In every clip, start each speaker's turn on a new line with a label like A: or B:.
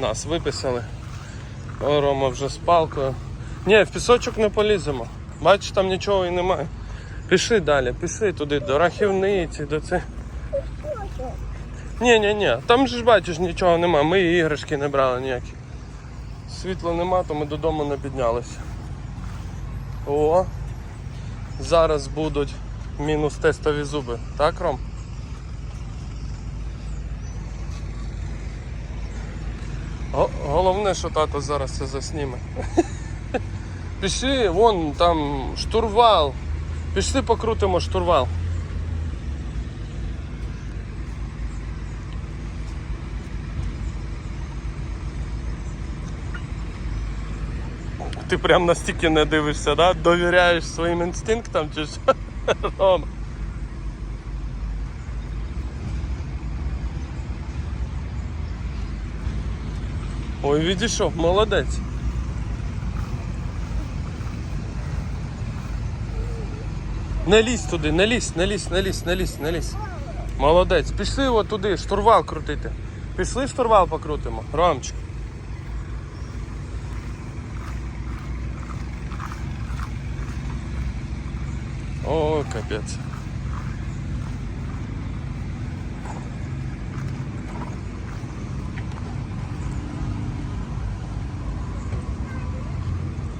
A: Нас виписали. Рома вже з палкою. Ні, в пісочок не поліземо. Бачиш, там нічого і немає. Пішли далі, пішли туди, до рахівниці, до це. Ні, ні, ні, там ж бачиш, нічого нема. Ми і іграшки не брали ніякі. Світла нема, то ми додому не піднялися. О! Зараз будуть мінус тестові зуби. Так, Ром? Головне, що тато зараз це засніме. Пішли, вон там штурвал. Пішли покрутимо штурвал. Ти прям настільки не дивишся, да? Довіряєш своїм інстинктам чи що? Рома? Ой, відійшов, молодець. Не лізь туди, не лізь, не лізь, не лізь, не лізь, не лізь. Молодець. Пішли от туди, штурвал крутити. Пішли штурвал покрутимо. Ромчик. О, капець.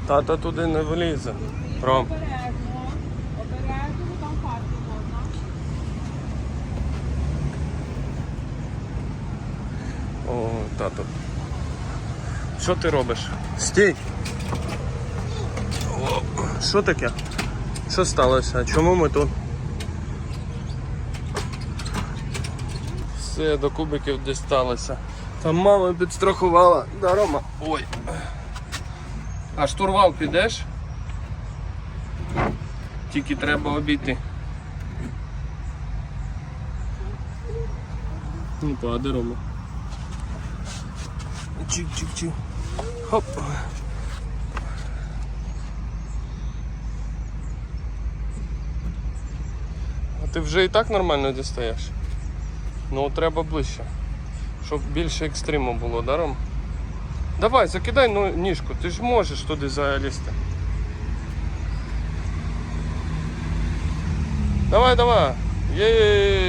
A: Тата туди не влізе. Ром. О, тато. Що ти робиш? Стій. О, що таке? Що сталося? Чому ми тут? Все, до кубиків дісталося. Там мама підстрахувала. Да, Рома. Ой. А штурвал підеш? Тільки треба обійти. Ну, паде, Рома. Чик-чик-чик. Хоп. А ти вже і так нормально дістаєш? Ну треба ближче. Щоб більше екстриму було, да, Ром? Давай, закидай ну, ніжку, ти ж можеш туди залізти. Давай, давай. Є.